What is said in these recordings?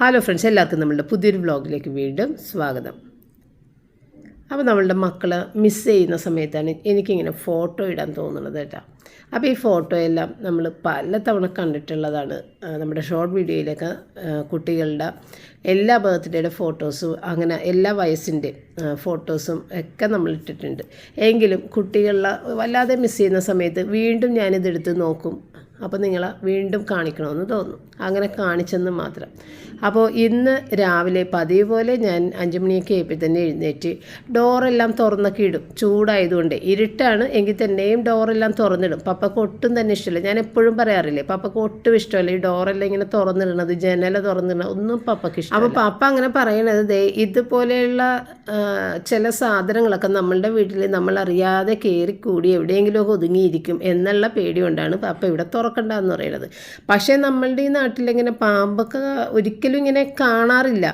Hello friends എല്ലാവർക്കും നമ്മളുടെ പുതിയൊരു വ്ളോഗിലേക്ക് വീണ്ടും സ്വാഗതം. അപ്പോൾ നമ്മളുടെ മക്കൾ മിസ് ചെയ്യുന്ന സമയത്താണ് എനിക്കിങ്ങനെ ഫോട്ടോ ഇടാൻ തോന്നുന്നത് കേട്ടോ. അപ്പോൾ ഈ ഫോട്ടോയെല്ലാം നമ്മൾ പല തവണ കണ്ടിട്ടുള്ളതാണ് നമ്മുടെ ഷോർട്ട് വീഡിയോയിലൊക്കെ കുട്ടികളുടെ എല്ലാ ബർത്ത്ഡേയുടെ ഫോട്ടോസും അങ്ങനെ എല്ലാ വയസ്സിന്റെ ഫോട്ടോസും ഒക്കെ നമ്മൾ ഇട്ടിട്ടുണ്ട്. എങ്കിലും കുട്ടികളിലെ വല്ലാതെ മിസ് ചെയ്യുന്ന സമയത്ത് വീണ്ടും ഞാനിതെടുത്ത് നോക്കും. അപ്പോൾ നിങ്ങളെ വീണ്ടും കാണിക്കണമെന്ന് തോന്നും അങ്ങനെ കാണിച്ചെന്ന് മാത്രം. അപ്പോൾ ഇന്ന് രാവിലെ പതിവ് പോലെ ഞാൻ അഞ്ച് മണിയൊക്കെ ആയപ്പോൾ തന്നെ എഴുന്നേറ്റ് ഡോറെല്ലാം തുറന്നൊക്കെ ഇടും. ചൂടായതുകൊണ്ട് ഇരുട്ടാണ് എങ്കിൽ തന്നെയും ഡോറെല്ലാം തുറന്നിടും. പപ്പക്ക് ഒട്ടും തന്നെ ഇഷ്ടമില്ല. ഞാൻ എപ്പോഴും പറയാറില്ലേ പപ്പക്ക് ഒട്ടും ഇഷ്ടമല്ല. ഈ ഡോറെല്ലാം ഇങ്ങനെ തുറന്നിടണത് ജനല തുറന്നിടണത് ഒന്നും പപ്പക്ക് ഇഷ്ടം അപ്പോൾ പപ്പ അങ്ങനെ പറയണത് ദേ ഇതുപോലെയുള്ള ചില സാധനങ്ങളൊക്കെ നമ്മളുടെ വീട്ടിൽ നമ്മൾ അറിയാതെ കയറി കൂടി എവിടെയെങ്കിലുമൊക്കെ ഒതുങ്ങിയിരിക്കും എന്നുള്ള പേടി കൊണ്ടാണ് പപ്പ ഇവിടെ തുറക്കണ്ടെന്ന് പറയുന്നത്. പക്ഷേ നമ്മളുടെ ഈ നാട്ടിലിങ്ങനെ പാമ്പൊക്കെ ഒരിക്കലും ഇങ്ങനെ കാണാറില്ല.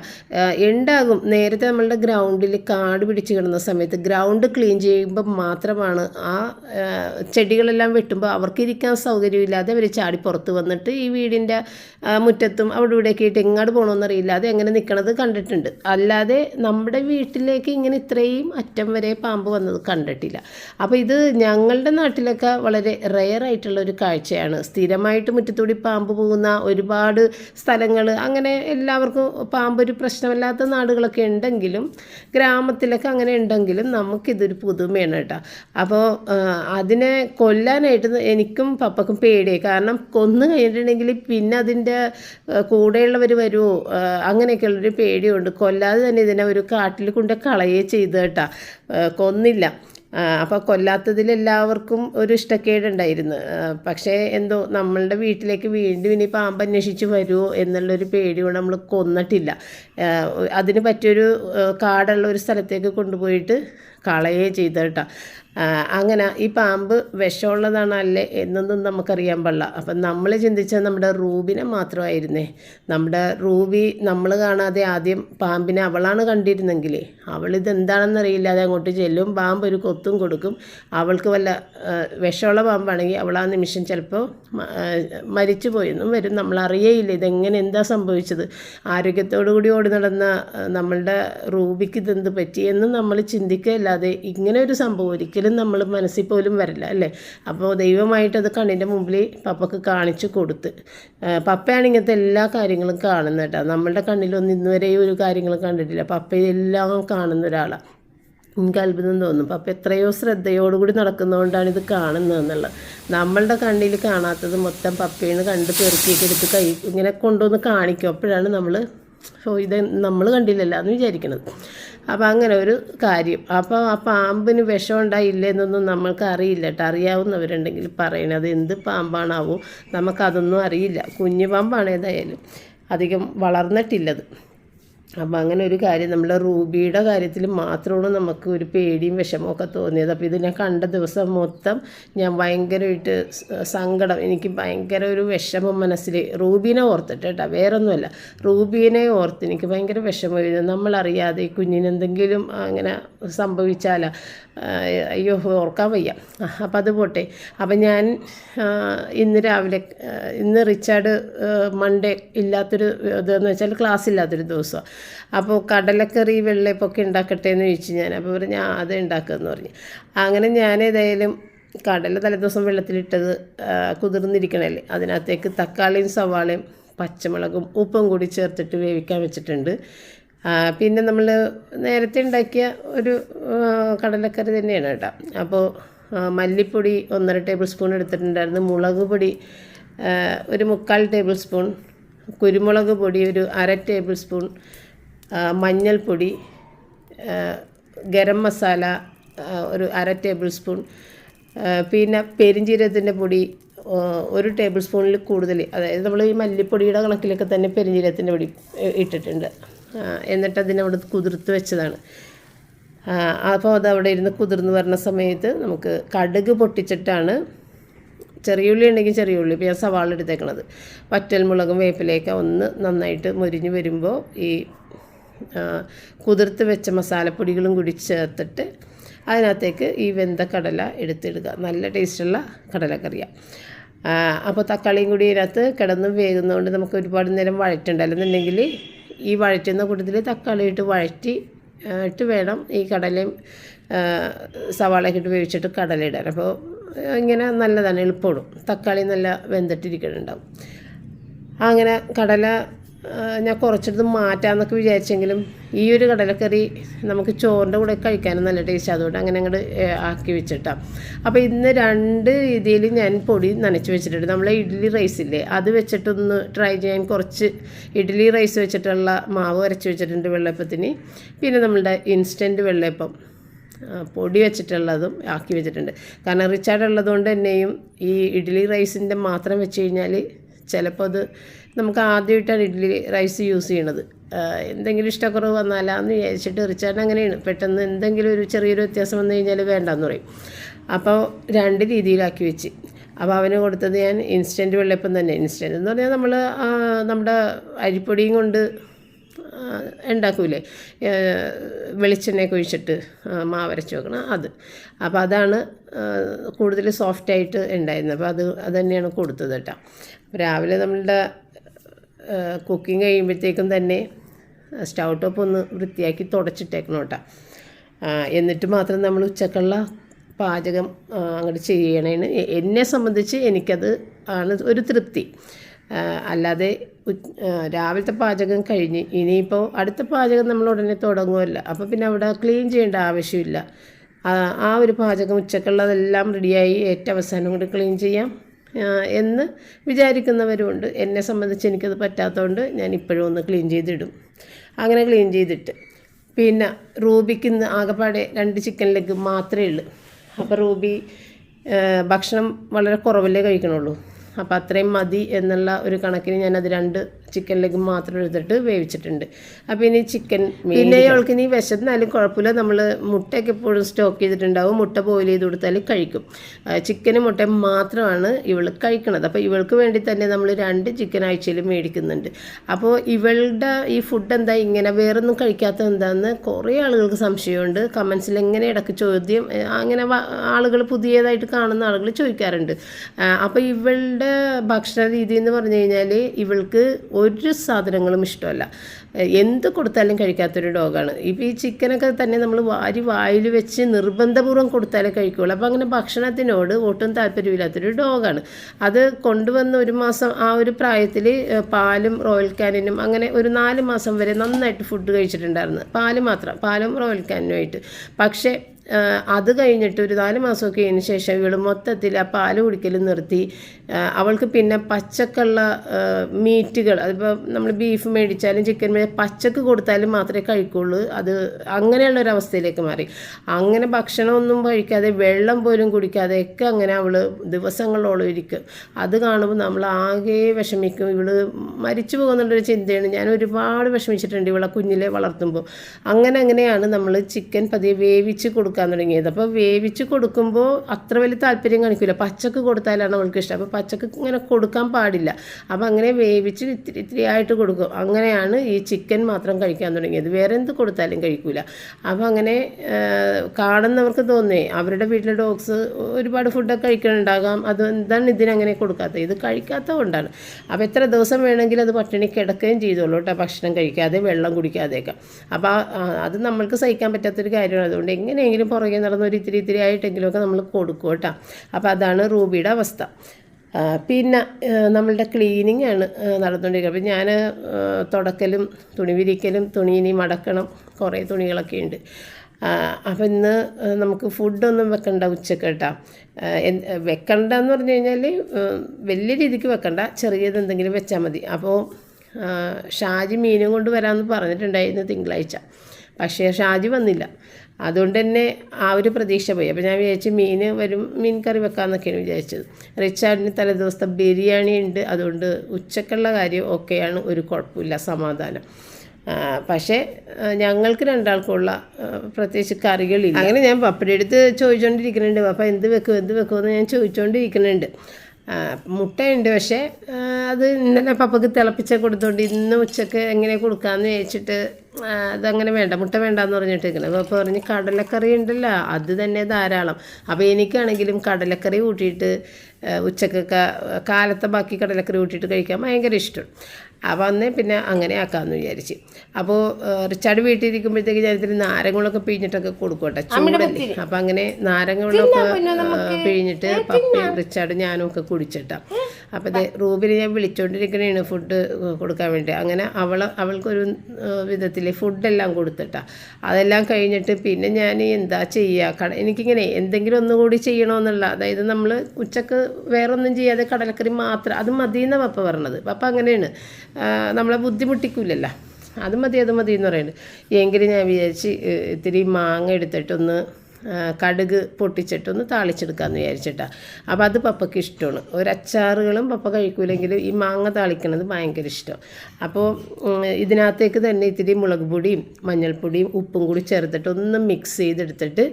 ഉണ്ടാകും. നേരത്തെ നമ്മളുടെ ഗ്രൗണ്ടിൽ കാട് പിടിച്ച് കിടന്ന സമയത്ത് ഗ്രൗണ്ട് ക്ലീൻ ചെയ്യുമ്പോൾ മാത്രമാണ് ആ ചെടികളെല്ലാം വെട്ടുമ്പോൾ അവർക്ക് ഇരിക്കാൻ സൗകര്യമില്ലാതെ അവർ ചാടി പുറത്ത് വന്നിട്ട് ഈ വീടിന്റെ മുറ്റത്തും അവിടെ ഇവിടെയൊക്കെ ആയിട്ട് എങ്ങോട്ട് പോകണമെന്നറിയില്ലാതെ എങ്ങനെ നിൽക്കണത് കണ്ടിട്ടുണ്ട്. അല്ലാതെ നമ്മുടെ വീട്ടിലേക്ക് ഇങ്ങനെ ഇത്രയും അറ്റം വരെ പാമ്പ് വന്നത് കണ്ടിട്ടില്ല. അപ്പോൾ ഇത് ഞങ്ങളുടെ നാട്ടിലൊക്കെ വളരെ റെയർ ആയിട്ടുള്ള ഒരു കാഴ്ചയാണ്. സ്ഥിരമായിട്ട് മുറ്റത്തൂടി പാമ്പ് പോകുന്ന ഒരുപാട് സ്ഥലങ്ങൾ അങ്ങനെ എല്ലാവർക്കും പാമ്പ് ഒരു പ്രശ്നമില്ലാത്ത നാടുകളൊക്കെ ഉണ്ടെങ്കിലും ഗ്രാമത്തിലൊക്കെ അങ്ങനെ ഉണ്ടെങ്കിലും നമുക്കിതൊരു പുതുമയാണ് കേട്ടോ. അപ്പോൾ അതിനെ കൊല്ലാനായിട്ട് എനിക്കും പപ്പക്കും പേടിയായി. കാരണം കൊന്നു കഴിഞ്ഞിട്ടുണ്ടെങ്കിൽ പിന്നെ അതിന്റെ കൂടെയുള്ളവർ വരുമോ അങ്ങനെയൊക്കെയുള്ളൊരു പേടിയുണ്ട്. കൊല്ലാതെ തന്നെ ഇതിനെ ഒരു കാട്ടിൽ കൊണ്ട് കളയേ ചെയ്ത് കേട്ടാ. കൊന്നില്ല. അപ്പോൾ കൊല്ലാത്തതിൽ എല്ലാവർക്കും ഒരു ഇഷ്ടക്കേടുണ്ടായിരുന്നു പക്ഷേ എന്തോ നമ്മളുടെ വീട്ടിലേക്ക് വീണ്ടും ഇനി പാമ്പ് അന്വേഷിച്ച് വരുമോ എന്നുള്ളൊരു പേടി കൊണ്ട് നമ്മൾ കൊന്നിട്ടില്ല അതിന് പറ്റിയൊരു കാടുള്ള ഒരു സ്ഥലത്തേക്ക് കൊണ്ടുപോയിട്ട് കളയേ ചെയ്ത കേട്ടോ അങ്ങനെ ഈ പാമ്പ് വിഷമുള്ളതാണ് അല്ലേ എന്നൊന്നും നമുക്കറിയാൻ പാടില്ല. അപ്പം നമ്മൾ ചിന്തിച്ചാൽ നമ്മുടെ റൂബിനെ മാത്രമായിരുന്നേ. നമ്മുടെ റൂബി നമ്മൾ കാണാതെ ആദ്യം പാമ്പിനെ അവളാണ് കണ്ടിരുന്നെങ്കിൽ അവൾ എന്താണെന്നറിയില്ല അത് അങ്ങോട്ട് ചെല്ലും പാമ്പ് ഒരു കൊത്തും കൊടുക്കും. അവൾക്ക് വല്ല വിഷമുള്ള പാമ്പാണെങ്കിൽ അവൾ ആ നിമിഷം ചിലപ്പോൾ മരിച്ചു പോയെന്നും വരും. നമ്മൾ അറിയേയില്ല ഇതെങ്ങനെ എന്താ സംഭവിച്ചത്. ആരോഗ്യത്തോടു കൂടി ഓടി നടന്ന നമ്മളുടെ റൂബിക്ക് ഇതെന്ത് പറ്റിയെന്ന് നമ്മൾ ചിന്തിക്കുകയല്ലാതെ ഇങ്ങനെ ഒരു സംഭവം ഒരിക്കലും നമ്മൾ മനസ്സിൽ പോലും വരില്ല അല്ലേ? അപ്പോൾ ദൈവമായിട്ട് അത് കണ്ണിന്റെ മുമ്പിൽ പപ്പക്ക് കാണിച്ചു കൊടുത്ത് പപ്പയാണ് ഇങ്ങനത്തെ എല്ലാ കാര്യങ്ങളും കാണുന്നത് കേട്ടോ. നമ്മളുടെ കണ്ണിലൊന്നും ഇന്നുവരെയും ഒരു കാര്യങ്ങളും കണ്ടിട്ടില്ല. പപ്പ ഇതെല്ലാം കാണുന്ന ഒരാളാണ് എനിക്ക് അത്ഭുതം തോന്നും. പപ്പ എത്രയോ ശ്രദ്ധയോടുകൂടി നടക്കുന്നതുകൊണ്ടാണ് ഇത് കാണുന്നതെന്നുള്ളത് നമ്മളുടെ കണ്ണിൽ കാണാത്തത് മൊത്തം പപ്പയിൽ കണ്ട് പെറുക്കിയൊക്കെ എടുത്ത് കൈ ഇങ്ങനെ കൊണ്ടുവന്ന് കാണിക്കും. അപ്പോഴാണ് നമ്മൾ ഓ ഇത് നമ്മൾ കണ്ടില്ലല്ലോ എന്ന് വിചാരിക്കുന്നത് അപ്പോൾ അങ്ങനെ ഒരു കാര്യം. അപ്പോൾ ആ പാമ്പിന് വിഷം ഉണ്ടായില്ല എന്നൊന്നും നമ്മൾക്ക് അറിയില്ല കേട്ടോ അറിയാവുന്നവരുണ്ടെങ്കിൽ പറയണത് എന്ത് പാമ്പാണാവോ? നമുക്കതൊന്നും അറിയില്ല. കുഞ്ഞു പാമ്പാണ് ഏതായാലും അധികം വളർന്നിട്ടില്ലത്. അപ്പോൾ അങ്ങനെ ഒരു കാര്യം നമ്മുടെ റൂബിയുടെ കാര്യത്തിൽ മാത്രമാണ് നമുക്ക് ഒരു പേടിയും വിഷമമൊക്കെ തോന്നിയത്. അപ്പോൾ ഞാൻ കണ്ട ദിവസം മൊത്തം ഞാൻ ഭയങ്കരമായിട്ട് സങ്കടം. എനിക്ക് ഭയങ്കര ഒരു വിഷമം മനസ്സിൽ റൂബീനെ ഓർത്തിട്ട് കേട്ടോ. വേറൊന്നുമല്ല. റൂബീനെ ഓർത്ത് എനിക്ക് ഭയങ്കര വിഷമമായിരുന്നു നമ്മളറിയാതെ ഈ കുഞ്ഞിന് എന്തെങ്കിലും അങ്ങനെ സംഭവിച്ചാലാ? അയ്യോ ഓർക്കാൻ വയ്യ. അപ്പം അത് പോട്ടെ. അപ്പം ഞാൻ ഇന്ന് രാവിലെ ഇന്ന് റിച്ചാർഡ് മൺഡേ ഇല്ലാത്തൊരു ഇതെന്ന് വെച്ചാൽ ക്ലാസ് ഇല്ലാത്തൊരു ദിവസമാണ്. അപ്പോൾ കടലക്കറി വെള്ളയപ്പൊക്കെ ഉണ്ടാക്കട്ടെ എന്ന് ചോദിച്ചു ഞാൻ. അപ്പോൾ പറഞ്ഞു ആ അത് ഉണ്ടാക്കുമെന്ന് പറഞ്ഞു. അങ്ങനെ ഞാൻ ഏതായാലും കടല തലേദിവസം വെള്ളത്തിലിട്ടത് കുതിർന്നിരിക്കണല്ലേ. അതിനകത്തേക്ക് തക്കാളിയും സവാളയും പച്ചമുളകും ഉപ്പും കൂടി ചേർത്തിട്ട് വേവിക്കാൻ വെച്ചിട്ടുണ്ട്. പിന്നെ നമ്മൾ നേരത്തെ ഉണ്ടാക്കിയ ഒരു കടലക്കറി തന്നെയാണ് കേട്ടോ. അപ്പോൾ മല്ലിപ്പൊടി ഒന്നര ടേബിൾ സ്പൂൺ എടുത്തിട്ടുണ്ടായിരുന്നു. മുളക് പൊടി ഒരു മുക്കാൽ ടേബിൾ സ്പൂൺ. കുരുമുളക് പൊടി ഒരു അര ടേബിൾ സ്പൂൺ. മഞ്ഞൾപ്പൊടി ഗരം മസാല ഒരു അര ടേബിൾ സ്പൂൺ പിന്നെ പെരിഞ്ജീരകത്തിന്റെ പൊടി ഒരു ടേബിൾ സ്പൂണിൽ കൂടുതൽ അതായത് നമ്മൾ ഈ മല്ലിപ്പൊടിയുടെ കണക്കിലൊക്കെ തന്നെ പെരിഞ്ജീരകത്തിന്റെ പൊടി ഇട്ടിട്ടുണ്ട്. എന്നിട്ട് അതിനവിടെ കുതിർത്ത് വെച്ചതാണ്. അപ്പോൾ അത് അവിടെ ഇരുന്ന് കുതിർന്ന് വരുന്ന സമയത്ത് നമുക്ക് കടുക് പൊട്ടിച്ചിട്ടാണ് ചെറിയുള്ളി ഉണ്ടെങ്കിൽ ചെറിയുള്ളി ഇപ്പോൾ ഞാൻ സവാള എടുത്തേക്കണത്. വറ്റൽമുളകും വേപ്പിലേക്ക് ഒന്ന് നന്നായിട്ട് മുരിഞ്ഞ് വരുമ്പോൾ ഈ കുതിർത്ത് വെച്ച മസാലപ്പൊടികളും കൂടി ചേർത്തിട്ട് അതിനകത്തേക്ക് ഈ വെന്ത കടല എടുത്തിടുക. നല്ല ടേസ്റ്റുള്ള കടലക്കറിയാണ് അപ്പോൾ തക്കാളിയും കൂടി ഇതിനകത്ത് കിടന്ന് വേകുന്നതുകൊണ്ട് നമുക്ക് ഒരുപാട് നേരം വഴറ്റുണ്ടല്ലെന്നുണ്ടെങ്കിൽ ഈ വഴറ്റുന്ന കൂട്ടത്തിൽ തക്കാളി ഇട്ട് വഴറ്റി ഇട്ട് വേണം ഈ കടലയും സവാളയൊക്കെ ഇട്ട് വേവിച്ചിട്ട് കടല ഇടാൻ. അപ്പോൾ ഇങ്ങനെ നല്ലതാണ് എളുപ്പമിടും തക്കാളി നല്ല വെന്തിട്ടിരിക്കുന്നുണ്ടാവും അങ്ങനെ കടല ഞാൻ കുറച്ചെടുത്ത് മാറ്റാമെന്നൊക്കെ വിചാരിച്ചെങ്കിലും ഈ ഒരു കടലക്കറി നമുക്ക് ചോറിന്റെ കൂടെ കഴിക്കാനും നല്ല ടേസ്റ്റ് അതുകൊണ്ട് അങ്ങനെ അങ്ങോട്ട് ആക്കി വെച്ചിട്ടാണ് അപ്പോൾ ഇന്ന് രണ്ട് രീതിയിൽ ഞാൻ പൊടി നനച്ച് വെച്ചിട്ടുണ്ട്. നമ്മളെ ഇഡ്ഡലി റൈസ് ഇല്ലേ അത് വെച്ചിട്ടൊന്ന് ട്രൈ ചെയ്യാൻ കുറച്ച് ഇഡ്ഡലി റൈസ് വെച്ചിട്ടുള്ള മാവ് അരച്ച് വെച്ചിട്ടുണ്ട് വെള്ളയപ്പത്തിന്. പിന്നെ നമ്മളുടെ ഇൻസ്റ്റന്റ് വെള്ളയപ്പം പൊടി വെച്ചിട്ടുള്ളതും ആക്കി വെച്ചിട്ടുണ്ട്. കാരണം റിച്ചാർഡ് ഉള്ളതുകൊണ്ട് തന്നെയും ഈ ഇഡ്ഡലി റൈസിന്റെ മാത്രം വെച്ച് കഴിഞ്ഞാൽ ചിലപ്പോൾ അത് നമുക്ക് ആദ്യമായിട്ടാണ് ഇഡ്ഡലി റൈസ് യൂസ് ചെയ്യണത്. എന്തെങ്കിലും ഇഷ്ടക്കുറവ് വന്നാലാന്ന് വിചാരിച്ചിട്ട് റിച്ചാർഡ് അങ്ങനെയാണ്. പെട്ടെന്ന് എന്തെങ്കിലും ഒരു ചെറിയൊരു വ്യത്യാസം വന്നു കഴിഞ്ഞാൽ വേണ്ടെന്ന് പറയും. അപ്പോൾ രണ്ട് രീതിയിലാക്കി വെച്ച്. അപ്പോൾ അവന് കൊടുത്തത് ഞാൻ ഇൻസ്റ്റന്റ് വെള്ളപ്പം തന്നെ. ഇൻസ്റ്റന്റ് എന്ന് പറഞ്ഞാൽ നമ്മൾ നമ്മുടെ അരിപ്പൊടിയും കൊണ്ട് ഉണ്ടാക്കൂലേ? വെളിച്ചെണ്ണയൊക്കെ ഒഴിച്ചിട്ട് മാവരച്ച് വെക്കണം അത്. അപ്പോൾ അതാണ് കൂടുതൽ സോഫ്റ്റായിട്ട് ഉണ്ടായിരുന്നത്. അപ്പോൾ അത് അത് തന്നെയാണ് കൊടുത്തത് കേട്ടോ. രാവിലെ നമ്മളുടെ കുക്കിംഗ് കഴിയുമ്പോഴത്തേക്കും തന്നെ സ്റ്റൗ ടോപ്പ് ഒന്ന് വൃത്തിയാക്കി തുടച്ചിട്ടേക്കണം കേട്ടോ. എന്നിട്ട് മാത്രം നമ്മൾ ഉച്ചക്കുള്ള പാചകം അങ്ങോട്ട് ചെയ്യണേന് എന്നെ സംബന്ധിച്ച് എനിക്കത് ആണ് ഒരു തൃപ്തി. അല്ലാതെ രാവിലത്തെ പാചകം കഴിഞ്ഞ് ഇനിയിപ്പോൾ അടുത്ത പാചകം നമ്മൾ ഉടനെ തുടങ്ങുമല്ല അപ്പോൾ പിന്നെ അവിടെ ക്ലീൻ ചെയ്യേണ്ട ആവശ്യമില്ല. ആ ഒരു പാചകം ഉച്ചക്കുള്ളതെല്ലാം റെഡിയായി ഏറ്റവും അവസാനം കൂടി ക്ലീൻ ചെയ്യാം. എന്ന് വിചാരിക്കുന്നവരുമുണ്ട്. എന്നെ സംബന്ധിച്ച് എനിക്കത് പറ്റാത്തതുകൊണ്ട് ഞാൻ ഇപ്പോഴും ഒന്ന് ക്ലീൻ ചെയ്തിടും. അങ്ങനെ ക്ലീൻ ചെയ്തിട്ട് പിന്നെ റൂബിക്ക് ഇന്ന് ആകെപ്പാടെ രണ്ട് ചിക്കൻ ലെഗ് മാത്രമേ ഉള്ളൂ. അപ്പോൾ റൂബി ഭക്ഷണം വളരെ കുറവല്ലേ കഴിക്കണുള്ളൂ. അപ്പോൾ അത്രയും മതി എന്നുള്ള ഒരു കണക്കിന് ഞാനത് രണ്ട് ചിക്കൻ ലെഗ് മാത്രം എടുത്തിട്ട് വേവിച്ചിട്ടുണ്ട്. അപ്പോൾ ഇനി ചിക്കൻ പിന്നെ അവൾക്ക് ഇനി വിശന്നാലും കുഴപ്പമില്ല. നമ്മൾ മുട്ടയൊക്കെ എപ്പോഴും സ്റ്റോക്ക് ചെയ്തിട്ടുണ്ടാവും. മുട്ട ബോയിൽ ചെയ്ത് കൊടുത്താൽ കഴിക്കും. ചിക്കനും മുട്ടയും മാത്രമാണ് ഇവൾ കഴിക്കുന്നത് അപ്പോൾ ഇവൾക്ക് വേണ്ടി തന്നെ നമ്മൾ രണ്ട് ചിക്കൻ ആഴ്ചയിൽ മേടിക്കുന്നുണ്ട്. അപ്പോൾ ഇവളുടെ ഈ ഫുഡ് എന്താ? ഇങ്ങനെ വേറൊന്നും കഴിക്കാത്ത എന്താണെന്ന് കുറേ ആളുകൾക്ക് സംശയമുണ്ട്. കമൻസിൽ എങ്ങനെ ഇടയ്ക്ക് ചോദ്യം അങ്ങനെ ആളുകൾ പുതിയതായിട്ട് കാണുന്ന ആളുകൾ ചോദിക്കാറുണ്ട്. അപ്പോൾ ഇവളുടെ ഭക്ഷണ രീതി എന്ന് പറഞ്ഞു കഴിഞ്ഞാൽ ഇവൾക്ക് ഒരു സാധനങ്ങളും ഇഷ്ടമല്ല. എന്ത് കൊടുത്താലും കഴിക്കാത്തൊരു ഡോഗാണ്. ഇപ്പോൾ ഈ ചിക്കനൊക്കെ തന്നെ നമ്മൾ വാരി വായിൽ വെച്ച് നിർബന്ധപൂർവം കൊടുത്താലേ കഴിക്കുകയുള്ളൂ അപ്പോൾ അങ്ങനെ ഭക്ഷണത്തിനോട് ഒട്ടും താല്പര്യമില്ലാത്തൊരു ഡോഗാണ്. അത് കൊണ്ടുവന്ന ഒരു മാസം ആ ഒരു പ്രായത്തിൽ പാലും റോയൽ കാനിനും അങ്ങനെ ഒരു നാല് മാസം വരെ നന്നായിട്ട് ഫുഡ് കഴിച്ചിട്ടുണ്ടായിരുന്നു. പാൽ മാത്രം. പാലും റോയൽ കാനുമായിട്ട് പക്ഷേ അത് കഴിഞ്ഞിട്ട് ഒരു നാല് മാസമൊക്കെ കഴിഞ്ഞ ശേഷം ഇവൾ മൊത്തത്തിൽ ആ പാൽ കുടിക്കൽ നിർത്തി. അവൾക്ക് പിന്നെ പച്ചക്കുള്ള മീറ്റുകൾ അതിപ്പോൾ നമ്മൾ ബീഫ് മേടിച്ചാലും ചിക്കൻ മേടിച്ചാലും പച്ചക്ക് കൊടുത്താലും മാത്രമേ കഴിക്കുള്ളൂ. അത് അങ്ങനെയുള്ള ഒരു അവസ്ഥയിലേക്ക് മാറി. അങ്ങനെ ഭക്ഷണമൊന്നും കഴിക്കാതെ വെള്ളം പോലും കുടിക്കാതെ ഒക്കെ അങ്ങനെ അവൾ ദിവസങ്ങളോളം ഇരിക്കും. അത് കാണുമ്പോൾ നമ്മൾ ആകെ വിഷമിക്കും. ഇവൾ മരിച്ചു പോകുന്നുള്ളൊരു ചിന്തയാണ്. ഞാൻ ഒരുപാട് വിഷമിച്ചിട്ടുണ്ട് ഇവളെ കുഞ്ഞിലെ വളർത്തുമ്പോൾ അങ്ങനെ അങ്ങനെയാണ് നമ്മൾ ചിക്കൻ പതിയെ വേവിച്ച് കൊടുക്കാൻ തുടങ്ങിയത്. അപ്പോൾ വേവിച്ച് കൊടുക്കുമ്പോൾ അത്ര വലിയ താല്പര്യം കാണിക്കില്ല പച്ചക്ക് കൊടുത്താലാണ് അവൾക്ക് ഇഷ്ടം അപ്പോൾ പച്ചക്ക് ഇങ്ങനെ കൊടുക്കാൻ പാടില്ല. അപ്പോൾ അങ്ങനെ വേവിച്ച് ഇത്തിരി ഇത്തിരി ആയിട്ട് കൊടുക്കും. അങ്ങനെയാണ് ഈ ചിക്കൻ മാത്രം കഴിക്കാൻ തുടങ്ങിയത്. വേറെ എന്ത് കൊടുത്താലും കഴിക്കില്ല അപ്പോൾ അങ്ങനെ കാണുന്നവർക്ക് തോന്നേ അവരുടെ വീട്ടിലെ ഡോഗ്സ് ഒരുപാട് ഫുഡൊക്കെ കഴിക്കുന്നുണ്ടാകാം അത് എന്താണ് ഇതിനങ്ങനെ കൊടുക്കാത്തത്? ഇത് കഴിക്കാത്തത് കൊണ്ടാണ് അപ്പോൾ എത്ര ദിവസം വേണമെങ്കിലും അത് പട്ടിണി കിടക്കുകയും ചെയ്തോളൂ കേട്ടോ. ഭക്ഷണം കഴിക്കാതെ വെള്ളം കുടിക്കാതെയൊക്കെ. അപ്പോൾ അത് നമ്മൾക്ക് സഹിക്കാൻ പറ്റാത്തൊരു കാര്യമാണ്. അതുകൊണ്ട് എങ്ങനെയെങ്കിലും പുറകെ നടന്ന് ഇത്തിരി ഇത്തിരി ആയിട്ടെങ്കിലുമൊക്കെ നമ്മൾ കൊടുക്കും കേട്ടോ. അപ്പോൾ അതാണ് റൂബിയുടെ അവസ്ഥ. പിന്നെ നമ്മളുടെ ക്ലീനിങ് ആണ് നടന്നുകൊണ്ടിരിക്കുന്നത് അപ്പം ഞാൻ തുടക്കലും തുണി വിരിക്കലും തുണി ഇനി മടക്കണം കുറേ തുണികളൊക്കെ ഉണ്ട്. അപ്പം ഇന്ന് നമുക്ക് ഫുഡൊന്നും വെക്കണ്ട ഉച്ചയ്ക്ക് കേട്ടോ. ആ, എന്ത്- വെക്കണ്ട എന്ന് പറഞ്ഞു കഴിഞ്ഞാൽ വലിയ രീതിക്ക് വെക്കണ്ട. ചെറിയത് എന്തെങ്കിലും വെച്ചാൽ മതി. അപ്പോൾ ഷാജി മീനും കൊണ്ട് വരാമെന്ന് പറഞ്ഞിട്ടുണ്ടായിരുന്നു തിങ്കളാഴ്ച. പക്ഷേ ഷാജി വന്നില്ല. അതുകൊണ്ട് തന്നെ ആ ഒരു പ്രതീക്ഷ പോയി. അപ്പോൾ ഞാൻ വിചാരിച്ചു മീൻ വരും മീൻ കറി വെക്കാമെന്നൊക്കെയാണ് വിചാരിച്ചത്. റിച്ചാർഡിന് തലേദിവസത്തെ ബിരിയാണി ഉണ്ട്. അതുകൊണ്ട് ഉച്ചക്കുള്ള കാര്യം ഒക്കെയാണ് ഒരു കുഴപ്പമില്ല സമാധാനം. പക്ഷേ ഞങ്ങൾക്ക് രണ്ടാൾക്കുള്ള പ്രത്യേകിച്ച് കറികളില്ല. അങ്ങനെ ഞാൻ പപ്പയുടെ അടുത്ത് ചോദിച്ചുകൊണ്ടിരിക്കുന്നുണ്ട് പപ്പ എന്ത് വെക്കും എന്ത് വെക്കുമെന്ന് ഞാൻ ചോദിച്ചുകൊണ്ടിരിക്കുന്നുണ്ട് മുട്ടയുണ്ട് പക്ഷേ അത് ഇന്നലെ പപ്പക്ക് തിളപ്പിച്ച കൊടുത്തോണ്ട് ഇന്ന് ഉച്ചയ്ക്ക് എങ്ങനെ കൊടുക്കാമെന്ന് ചോദിച്ചിട്ട് അതങ്ങനെ വേണ്ട മുട്ട വേണ്ടെന്ന് പറഞ്ഞിട്ടിരിക്കണം. അപ്പോൾ പറഞ്ഞ് കടലക്കറി ഉണ്ടല്ലോ അത് തന്നെ ധാരാളം. അപ്പോൾ എനിക്കാണെങ്കിലും കടലക്കറി കൂട്ടിയിട്ട് ഉച്ചക്കൊക്കെ കാലത്തെ ബാക്കി കടലക്കറി കൂട്ടിയിട്ട് കഴിക്കാൻ ഭയങ്കര ഇഷ്ടം. അപ്പോൾ അന്നേ പിന്നെ അങ്ങനെ ആക്കാമെന്ന് വിചാരിച്ച്. അപ്പോൾ റിച്ചാർഡ് വീട്ടിലിരിക്കുമ്പോഴത്തേക്ക് ഞാൻ ഇതിന് നാരങ്ങളൊക്കെ പിഴിഞ്ഞിട്ടൊക്കെ കൊടുക്കും കേട്ടോ ചൂടല്ലേ? അപ്പം അങ്ങനെ നാരങ്ങളൊക്കെ പിഴിഞ്ഞിട്ട് പപ്പയും റിച്ചാർഡ് ഞാനും ഒക്കെ കുടിച്ചിട്ടാ. അപ്പോൾ ഇത് റൂബിന് ഞാൻ വിളിച്ചോണ്ടിരിക്കണേണ് ഫുഡ് കൊടുക്കാൻ വേണ്ടി. അങ്ങനെ അവൾ അവൾക്കൊരു വിധത്തിൽ ഫുഡെല്ലാം കൊടുത്തിട്ടാണ് അതെല്ലാം കഴിഞ്ഞിട്ട് പിന്നെ ഞാൻ എന്താ ചെയ്യുക കട എനിക്കിങ്ങനെ എന്തെങ്കിലും ഒന്നുകൂടി ചെയ്യണമെന്നുള്ള അതായത് നമ്മൾ ഉച്ചയ്ക്ക് വേറൊന്നും ചെയ്യാതെ കടലക്കറി മാത്രം അത് മതി എന്നാണ് പപ്പ പറഞ്ഞത്. പപ്പ അങ്ങനെയാണ്. നമ്മളെ ബുദ്ധിമുട്ടിക്കില്ലല്ലോ അത് മതി അത് മതി എന്ന് പറയുന്നത് എങ്കിലും ഞാൻ വിചാരിച്ച് ഇത്തിരി മാങ്ങ എടുത്തിട്ടൊന്ന് കടുക് പൊട്ടിച്ചിട്ടൊന്ന് താളിച്ചെടുക്കാമെന്ന് വിചാരിച്ചിട്ടാണ് അപ്പോൾ അത് പപ്പയ്ക്ക് ഇഷ്ടമാണ്. ഒരു അച്ചാറുകളും പപ്പ കഴിക്കൂലെങ്കിൽ ഈ മാങ്ങ താളിക്കണത് ഭയങ്കര ഇഷ്ടം. അപ്പോൾ ഇതിനകത്തേക്ക് തന്നെ ഇത്തിരി മുളക് പൊടിയും മഞ്ഞൾപ്പൊടിയും ഉപ്പും കൂടി ചേർത്തിട്ട് ഒന്ന് മിക്സ് ചെയ്തെടുത്തിട്ട്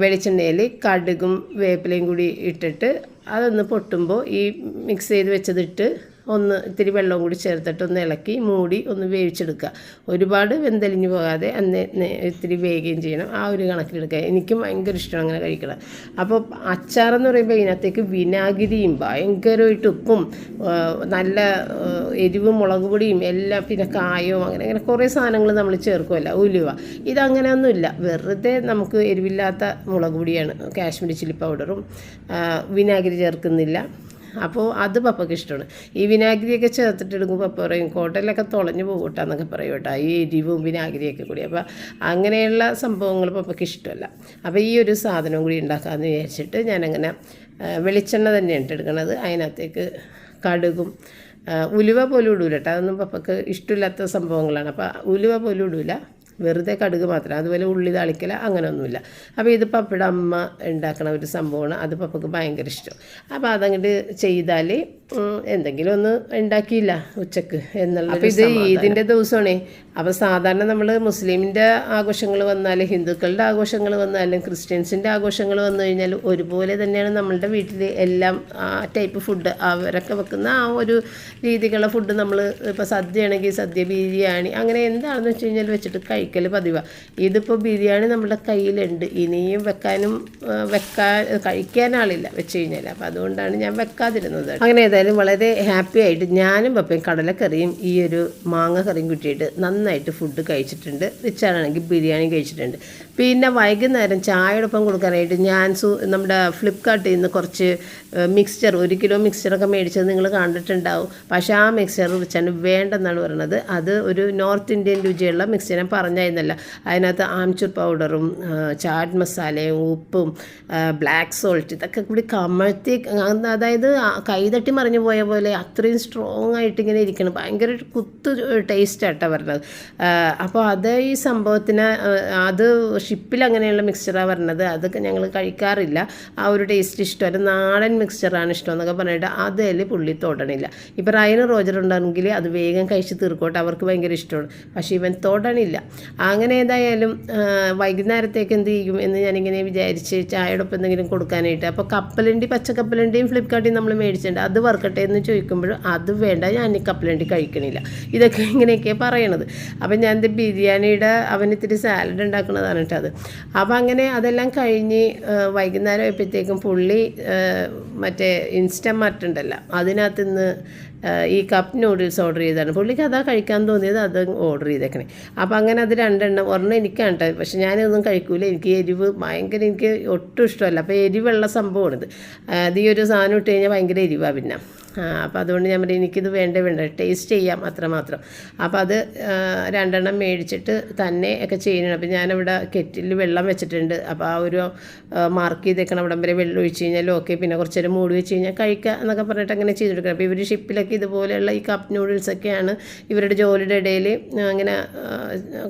വെളിച്ചെണ്ണയിൽ കടുകും വേപ്പിലയും കൂടി ഇട്ടിട്ട് അതൊന്ന് പൊട്ടുമ്പോൾ ഈ മിക്സ് ചെയ്ത് വെച്ചതിട്ട് ഒന്ന് ഇത്തിരി വെള്ളം കൂടി ചേർത്തിട്ട് ഒന്ന് ഇളക്കി മൂടി ഒന്ന് വേവിച്ചെടുക്കുക. ഒരുപാട് വെന്തലിഞ്ഞ് പോകാതെ അന്ന് ഇത്തിരി വേകുകയും ചെയ്യണം. ആ ഒരു കണക്കിലെടുക്കുക. എനിക്കും ഭയങ്കര ഇഷ്ടമാണ് അങ്ങനെ കഴിക്കണം അപ്പോൾ അച്ചാറെന്ന് പറയുമ്പോൾ ഇതിനകത്തേക്ക് വിനാഗിരിയും ഭയങ്കരമായിട്ട് ഉപ്പും നല്ല എരിവും മുളക് പൊടിയും എല്ലാം പിന്നെ കായവും അങ്ങനെ അങ്ങനെ കുറേ സാധനങ്ങൾ നമ്മൾ ചേർക്കുമല്ല ഉലുവ. ഇതങ്ങനെയൊന്നുമില്ല. വെറുതെ നമുക്ക് എരിവില്ലാത്ത മുളക് പൊടിയാണ്. കാശ്മീരി ചില്ലി പൗഡറും വിനാഗിരി ചേർക്കുന്നില്ല. അപ്പോൾ അത് പപ്പയ്ക്ക് ഇഷ്ടമാണ്. ഈ വിനാഗിരിയൊക്കെ ചേർത്തിട്ട് എടുക്കുമ്പോൾ പപ്പ പറയും കോട്ടയിലൊക്കെ തുളഞ്ഞു പോകട്ടാന്നൊക്കെ പറയും കേട്ടോ. ഈ എരിവും വിനാഗിരിയൊക്കെ കൂടി. അപ്പോൾ അങ്ങനെയുള്ള സംഭവങ്ങൾ പപ്പയ്ക്ക് ഇഷ്ടമല്ല. അപ്പോൾ ഈ ഒരു സാധനം കൂടി ഉണ്ടാക്കാമെന്ന് വിചാരിച്ചിട്ട് ഞാനങ്ങനെ വെളിച്ചെണ്ണ തന്നെയാണ് എടുക്കണത്. അതിനകത്തേക്ക് കടുകും ഉലുവ പോലും ഇടൂല കേട്ടോ. അതൊന്നും പപ്പക്ക് ഇഷ്ടമില്ലാത്ത സംഭവങ്ങളാണ്. അപ്പോൾ ഉലുവ പോലും ഇടൂല. വെറുതെ കടുക് മാത്രം അതുപോലെ ഉള്ളി താളിക്കല അങ്ങനെയൊന്നുമില്ല. അപ്പോൾ ഇത് പപ്പയുടെ അമ്മ ഉണ്ടാക്കണ ഒരു സംഭവമാണ്. അത് പപ്പയ്ക്ക് ഭയങ്കര ഇഷ്ടം. അപ്പോൾ അതങ്ങോട്ട് ചെയ്താൽ എന്തെങ്കിലും ഒന്ന് ഉണ്ടാക്കിയില്ല ഉച്ചയ്ക്ക് എന്നുള്ള അപ്പോൾ ഇത് ഈദിന്റെ ദിവസമാണേ. അപ്പോൾ സാധാരണ നമ്മൾ മുസ്ലിമിന്റെ ആഘോഷങ്ങൾ വന്നാൽ ഹിന്ദുക്കളുടെ ആഘോഷങ്ങൾ വന്നാലും ക്രിസ്ത്യൻസിന്റെ ആഘോഷങ്ങൾ വന്നു കഴിഞ്ഞാൽ ഒരുപോലെ തന്നെയാണ് നമ്മളുടെ വീട്ടിൽ എല്ലാം ആ ടൈപ്പ് ഫുഡ് അവരൊക്കെ വെക്കുന്ന ആ ഒരു രീതിക്കുള്ള ഫുഡ് നമ്മൾ ഇപ്പോൾ സദ്യയാണെങ്കിൽ സദ്യ ബിരിയാണി അങ്ങനെ എന്താണെന്ന് വെച്ച് കഴിഞ്ഞാൽ വെച്ചിട്ട് കഴിക്കൽ പതിവാണ് ഇതിപ്പോൾ ബിരിയാണി നമ്മുടെ കയ്യിലുണ്ട്. ഇനിയും വെക്കാനും വെക്കാൻ കഴിക്കാനാളില്ല വെച്ച് കഴിഞ്ഞാൽ അപ്പോൾ അതുകൊണ്ടാണ് ഞാൻ വെക്കാതിരുന്നത്. അങ്ങനെ ഏതായാലും വളരെ ഹാപ്പി ആയിട്ട് ഞാനും പപ്പയും കടലക്കറിയും ഈ ഒരു മാങ്ങ കറിയും കിട്ടിയിട്ട് നന്നായിട്ട് ഫുഡ് കഴിച്ചിട്ടുണ്ട്. റിച്ചാണെങ്കിൽ ബിരിയാണി കഴിച്ചിട്ടുണ്ട്. പിന്നെ വൈകുന്നേരം ചായയോടൊപ്പം കൊടുക്കാനായിട്ട് ഞാൻ സു നമ്മുടെ ഫ്ലിപ്കാർട്ടിൽ നിന്ന് കുറച്ച് മിക്സ്ചർ ഒരു കിലോ മിക്സ്ചറൊക്കെ മേടിച്ചത് നിങ്ങൾ കണ്ടിട്ടുണ്ടാവും. പക്ഷേ ആ മിക്സ്ചർ റിച്ചാണ് വേണ്ടെന്നാണ് പറയുന്നത് അത് ഒരു നോർത്ത് ഇന്ത്യൻ രുചിയുള്ള മിക്സ്ചർ ഞാൻ പറഞ്ഞായിരുന്നല്ല. അതിനകത്ത് ആംചൂർ പൗഡറും ചാട്ട് മസാലയും ഉപ്പും ബ്ലാക്ക് സോൾട്ട് ഇതൊക്കെ കൂടി കമഴ്ത്തി അതായത് കൈതട്ടി മറിഞ്ഞു പോയ പോലെ അത്രയും സ്ട്രോങ് ആയിട്ട് ഇങ്ങനെ ഇരിക്കണം. ഭയങ്കര കുത്ത് ടേസ്റ്റ് ആട്ടോ പറഞ്ഞത്. അപ്പോൾ അത് ഈ സംഭവത്തിന് അത് ഷിപ്പിൽ അങ്ങനെയുള്ള മിക്സ്ചറാണ് പറഞ്ഞത് അതൊക്കെ ഞങ്ങൾ കഴിക്കാറില്ല. ആ ഒരു ടേസ്റ്റ് ഇഷ്ടം. ഇഷ്ടമല്ല നാടൻ മിക്സ്ചറാണ് ഇഷ്ടം എന്നൊക്കെ പറഞ്ഞിട്ട് അതിൽ പുള്ളി തൊടണില്ല. ഇപ്പം റയൻ റോജർ ഉണ്ടെങ്കിൽ അത് വേഗം കഴിച്ച് തീർക്കോട്ടെ. അവർക്ക് ഭയങ്കര ഇഷ്ടമാണ്. പക്ഷേ ഇവൻ തൊടണില്ല. അങ്ങനെ ഏതായാലും വൈകുന്നേരത്തേക്ക് എന്ത് ചെയ്യും എന്ന് ഞാനിങ്ങനെ വിചാരിച്ച് ചായയോടൊപ്പം എന്തെങ്കിലും കൊടുക്കാനായിട്ട്. അപ്പോൾ കപ്പലണ്ടി പച്ചക്കപ്പലണ്ടിയും ഫ്ലിപ്കാർട്ടിൽ നമ്മൾ മേടിച്ചിട്ടുണ്ട്. അത് വറുക്കട്ടെ എന്ന് ചോദിക്കുമ്പോൾ അത് വേണ്ട ഞാൻ ഈ കപ്പലണ്ടി കഴിക്കണില്ല. ഇതൊക്കെ ഇങ്ങനെയൊക്കെ പറയണത്. അപ്പം ഞാൻ എന്റെ ബിരിയാണിയുടെ അവനിത്തിരി സാലഡ് ഉണ്ടാക്കുന്നതാണ് കേട്ടോ അപ്പം അങ്ങനെ അതെല്ലാം കഴിഞ്ഞ് വൈകുന്നേരം ആയപ്പോഴത്തേക്കും പുള്ളി മറ്റേ ഇൻസ്റ്റമാർട്ട് ഉണ്ടല്ലോ അതിനകത്ത് നിന്ന് ഈ കപ്പ് നൂഡിൽസ് ഓർഡർ ചെയ്തതാണ്. പുള്ളിക്ക് അതാ കഴിക്കാൻ തോന്നിയത് അത് ഓർഡർ ചെയ്തേക്കണേ. അപ്പോൾ അങ്ങനെ അത് രണ്ടെണ്ണം ഒരെണ്ണം എനിക്കാണ് കേട്ടോ പക്ഷെ ഞാനിതൊന്നും കഴിക്കൂല. എനിക്ക് എരിവ് ഭയങ്കര എനിക്ക് ഒട്ടും ഇഷ്ടമല്ല. അപ്പോൾ എരിവുള്ള സംഭവമാണിത്. അത് ഈ ഒരു സാധനം ഇട്ട് കഴിഞ്ഞാൽ ഭയങ്കര എരിവാണ് പിന്നെ. അപ്പോൾ അതുകൊണ്ട് ഞാൻ പറയും എനിക്കിത് വേണ്ട വേണ്ട ടേസ്റ്റ് ചെയ്യാം അത്രമാത്രം അപ്പോൾ അത് രണ്ടെണ്ണം മേടിച്ചിട്ട് തന്നെ ഒക്കെ ചെയ്യണം അപ്പോൾ ഞാനിവിടെ കെറ്റിൽ വെള്ളം വെച്ചിട്ടുണ്ട്. അപ്പോൾ ആ ഒരു മാർക്ക് ചെയ്തേക്കണം അവിടം വരെ വെള്ളം ഒഴിച്ച് കഴിഞ്ഞാൽ ഓക്കെ പിന്നെ കുറച്ച് നേരം മൂടി വെച്ച് കഴിഞ്ഞാൽ കഴിക്കുക എന്നൊക്കെ പറഞ്ഞിട്ട് അങ്ങനെ ചെയ്ത് കൊടുക്കണം അപ്പോൾ ഇവർ ഷിപ്പിലൊക്കെ ഇതുപോലെയുള്ള ഈ കപ്പ് നൂഡിൽസൊക്കെയാണ് ഇവരുടെ ജോലിയുടെ ഇടയിൽ അങ്ങനെ